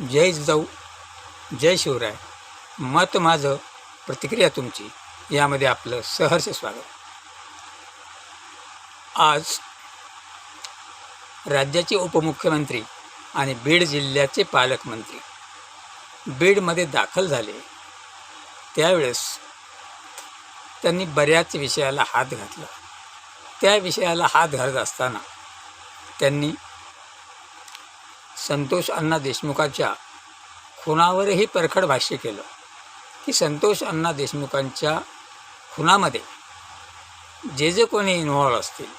जय जाऊ जय शिवराय. मत माझं प्रतिक्रिया तुमची. यामध्ये आपलं सहर्ष स्वागत. आज राज्याचे उपमुख्यमंत्री आणि बीड जिल्ह्याचे पालकमंत्री बीडमध्ये दाखल झाले. त्यावेळेस त्यांनी बऱ्याच विषयाला हात घातला. त्या विषयाला हात घालत असताना त्यांनी संतोष अण्णा देशमुखाच्या खुनावरही परखड भाष्य केलं. की संतोष अण्णा देशमुखांच्या खुनामध्ये जे जे कोणी इन्व्हॉल्व असतील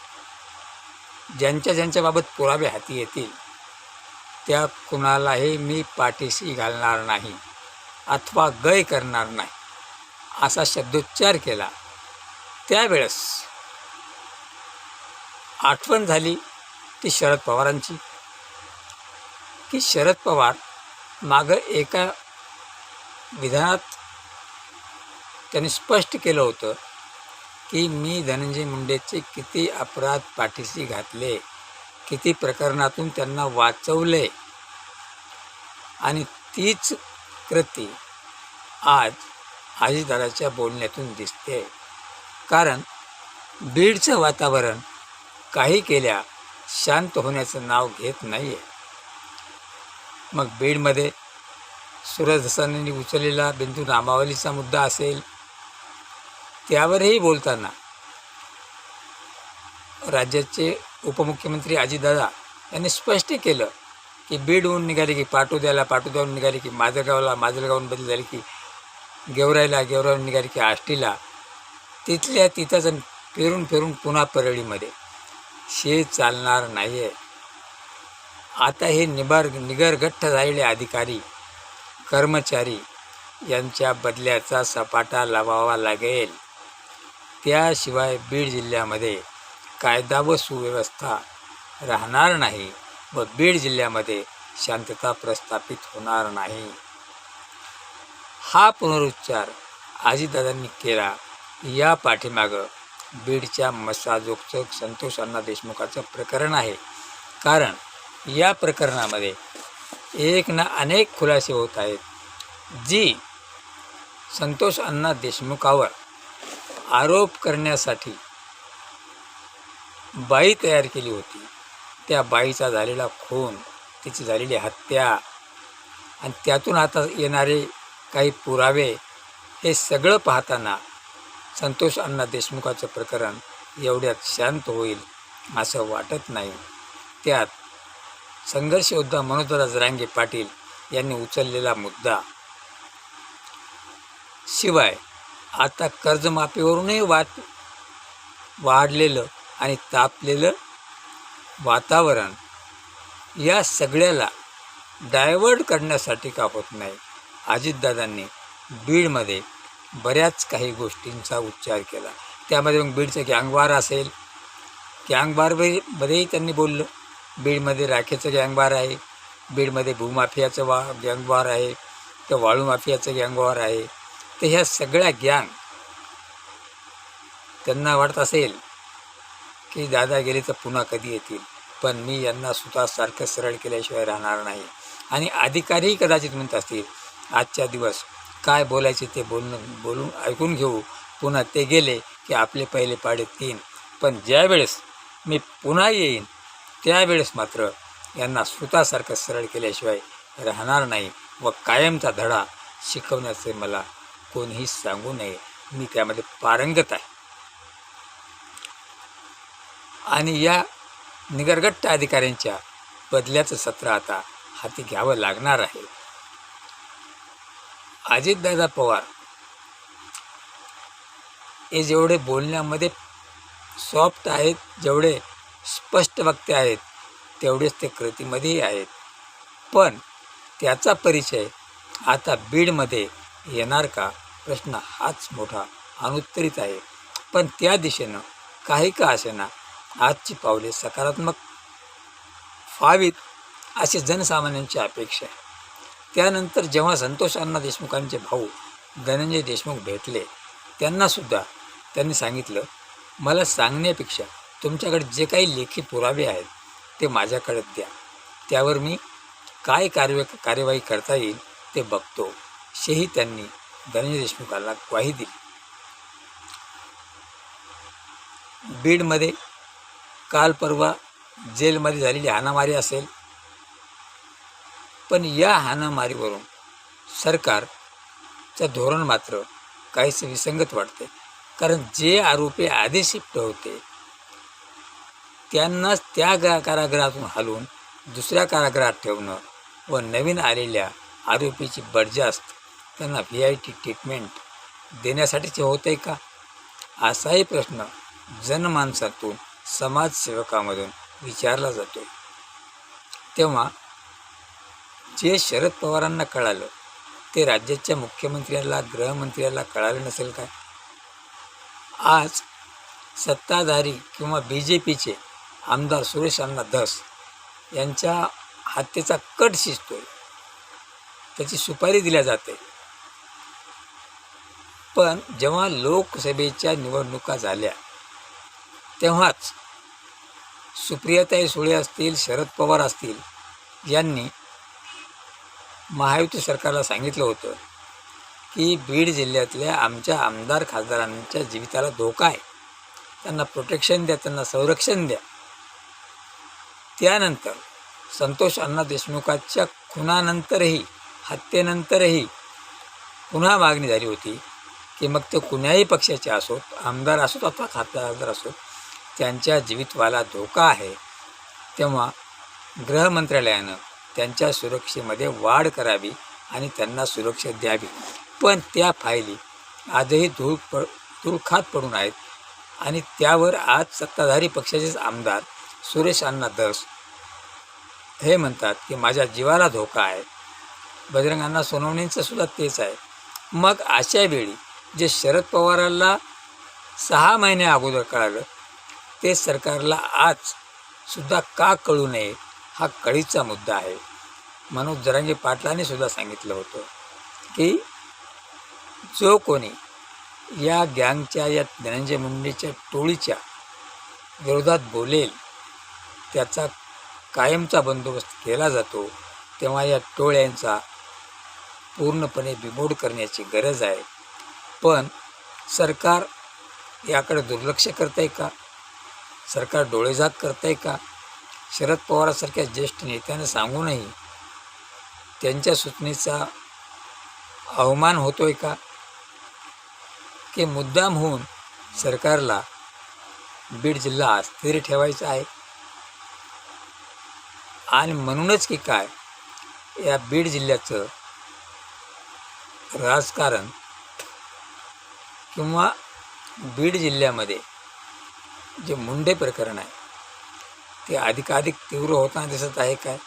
ज्यांच्या ज्यांच्याबाबत पुरावे हाती येतील त्या कुणालाही मी पाठीशी घालणार नाही अथवा गय करणार नाही असा शब्दोच्चार केला. त्यावेळेस आठवण झाली ती शरद पवारांची. की शरद पवार मागं एका विधानात त्यांनी स्पष्ट केलं होतं की मी धनंजय मुंडेचे किती अपराध पाठीशी घातले किती प्रकरणातून त्यांना वाचवले आणि तीच कृती आज आजीदाराच्या बोलण्यातून दिसते. कारण बीडचं वातावरण काही केल्या शांत होण्याचं नाव घेत नाही आहे मग बीडमध्ये सुरज हसनांनी उचललेला बिंदू नामावलीचा मुद्दा असेल त्यावरही बोलताना राज्याचे उपमुख्यमंत्री अजितदादा यांनी स्पष्ट केलं की बीडहून निघाले की पाटोद्याला पाटोद्याहून निघाले की माजलगावला माजलगावहून बदली झाली की गेवराईला गेवराईहून निघाली की आष्टीला तिथल्या तिथंच आणि फिरून फिरून पुन्हा परळीमध्ये. शे चालणार नाही आहे आता हे निबार निगरघट्ट झालेले अधिकारी कर्मचारी यांच्या बदल्याचा सपाटा लावावा लागेल. त्याशिवाय बीड जिल्ह्यामध्ये कायदा व सुव्यवस्था राहणार नाही व बीड जिल्ह्यामध्ये शांतता प्रस्थापित होणार नाही. हा पुनरुच्चार आजीदादांनी केला. या पाठीमागं बीडच्या मसाजोगचं संतोष अण्णा देशमुखाचं प्रकरण आहे. कारण या प्रकरणामध्ये एक ना अनेक खुलासे होत आहेत जी संतोष अण्णा देशमुखावर आरोप करण्यासाठी बाई तयार केली होती. त्या बाईचा झालेला खून तिची झालेली हत्या आणि त्यातून आता येणारे काही पुरावे हे सगळं पाहताना संतोष अण्णा देशमुखाचं प्रकरण एवढ्यात शांत होईल असं वाटत नाही. त्यात संघर्ष योद्धा मनोजदादा जरांगे पाटील यांनी उचललेला मुद्दा. शिवाय आता कर्जमाफीवरूनही वाद वाढलेलं आणि तापलेलं वातावरण या सगळ्याला डायवर्ट करण्यासाठी का होत नाही? अजितदादांनी बीडमध्ये बऱ्याच काही गोष्टींचा उच्चार केला. त्यामध्ये मग बीडचं गँगवार असेल. गँगवारमध्येही त्यांनी बोललं. बीडमध्ये राखेचं गँगवार आहे. बीडमध्ये भूमाफियाचं वा गँगवार आहे. तर वाळू माफियाचं गँगवार आहे. तर ह्या सगळ्या गँग त्यांना वाटत असेल की दादा गेले तर पुन्हा कधी येतील? पण मी यांना स्वतःसारखं सरळ केल्याशिवाय राहणार नाही. आणि अधिकारीही कदाचित म्हणत असतील आजच्या दिवस काय बोलायचे ते बोलणं बोलून ऐकून घेऊ. पुन्हा ते गेले की आपले पहिले पाडे तीन. पण ज्यावेळेस मी पुन्हा येईन त्यावेळेस मात्र यांना सुतासारखं सरळ केल्याशिवाय राहणार नाही व कायमचा धडा शिकवण्याचे मला कोणीही सांगू नये. मी त्यामध्ये पारंगत आहे. आणि या निगरगट्ट अधिकाऱ्यांच्या बदल्याचं सत्र आता हाती घ्यावं लागणार आहे. अजितदादा पवार हे जेवढे बोलण्यामध्ये सॉफ्ट आहेत जेवढे स्पष्ट वक्ते आहेत. तेवढेच ते कृतीमध्येही आहेत. पण त्याचा परिचय आता बीडमध्ये येणार का? प्रश्न हाच मोठा अनुत्तरित आहे. पण त्या दिशेनं काही का असेना आजची पावले सकारात्मक व्हावीत अशी जनसामान्यांची अपेक्षा आहे. त्यानंतर जेव्हा संतोष अण्णा देशमुखांचे भाऊ धनंजय देशमुख भेटले त्यांनासुद्धा त्यांनी सांगितलं मला सांगण्यापेक्षा तुमच्याकडे जे काही लेखी पुरावे आहेत ते माझ्याकडे द्या. त्यावर मी काय कार्य कार्यवाही करता येईल ते बघतो. असेही त्यांनी धनंजय देशमुखांना ग्वाही दिली. बीडमध्ये काल परवा जेलमध्ये झालेली हाणामारी असेल पण या हाणामारीवरून सरकारचं धोरण मात्र काहीसे विसंगत वाटते कारण जे आरोपी आधी शिफ्ट होते त्यांनाच त्या ग्रा कारागृहातून हलवून दुसऱ्या कारागृहात ठेवणं व नवीन आलेल्या आरोपीची बडजास्त त्यांना व्ही आय टी ट्रीटमेंट देण्यासाठीचे होते का? असाही प्रश्न जनमानसातून समाजसेवकामधून विचारला जातो तेव्हा जे शरद पवारांना कळालं ते राज्याच्या मुख्यमंत्र्याला गृहमंत्र्याला कळालं नसेल काय? आज सत्ताधारी किंवा बी जे पीचे आमदार सुरेश अण्णा धस यांच्या हत्येचा कट शिजतोय. त्याची सुपारी दिल्या जाते. पण जेव्हा लोकसभेच्या निवडणुका झाल्या तेव्हाच सुप्रियाताई सुळे असतील शरद पवार असतील यांनी महायुती सरकारला सांगितलं होतं की बीड जिल्ह्यातल्या आमच्या आमदार खासदारांच्या जीविताला धोका आहे. त्यांना प्रोटेक्शन द्या त्यांना संरक्षण द्या. त्यानंतर संतोष अण्णा देशमुखाच्या खुनानंतरही हत्येनंतरही पुन्हा मागणी झाली होती की मग ते कुण्याही पक्षाचे असोत आमदार असोत अथवा खासदार असोत त्यांच्या जीवितवाला धोका आहे तेव्हा गृहमंत्रालयानं त्यांच्या सुरक्षेमध्ये वाढ करावी आणि त्यांना सुरक्षा द्यावी. पण त्या फायली आजही धूळ पड धूळ खात पडून आहेत आणि त्यावर आज सत्ताधारी पक्षाचेच आमदार सुरेश अण्णा दस. हे म्हणतात की माझ्या जीवाला धोका आहे. बजरंगांना अण्णा सोनवणेंचं सुद्धा तेच आहे. मग अशा वेळी जे शरद पवारांना सहा महिन्या अगोदर कळालं ते सरकारला आज सुद्धा का कळू नये हा कळीचा मुद्दा आहे. मनोज जरांगे पाटलाने सुद्धा सांगितलं होतं की जो कोणी या गँगच्या या धनंजय मुंडेच्या टोळीच्या विरोधात बोलेल त्याचा कायमचा बंदोबस्त केला जातो तेव्हा या टोळ्यांचा पूर्णपणे बिमोड करण्याची गरज आहे. पण सरकार याकडे दुर्लक्ष करत आहे का? सरकार डोळेजात करत आहे का? शरद पवारासारख्या ज्येष्ठ नेत्यांना सांगूनही त्यांच्या सूचनेचा अवमान होतो आहे का? की मुद्दाम होऊन सरकारला बीड जिल्हा अस्थिर ठेवायचा आहे? आणि म्हणूनच की काय या बीड जिल्ह्याचं राजकारण किंवा बीड जिल्ह्यामध्ये जे मुंडे प्रकरण आहे ते अधिकाधिक तीव्र होताना दिसत आहे काय?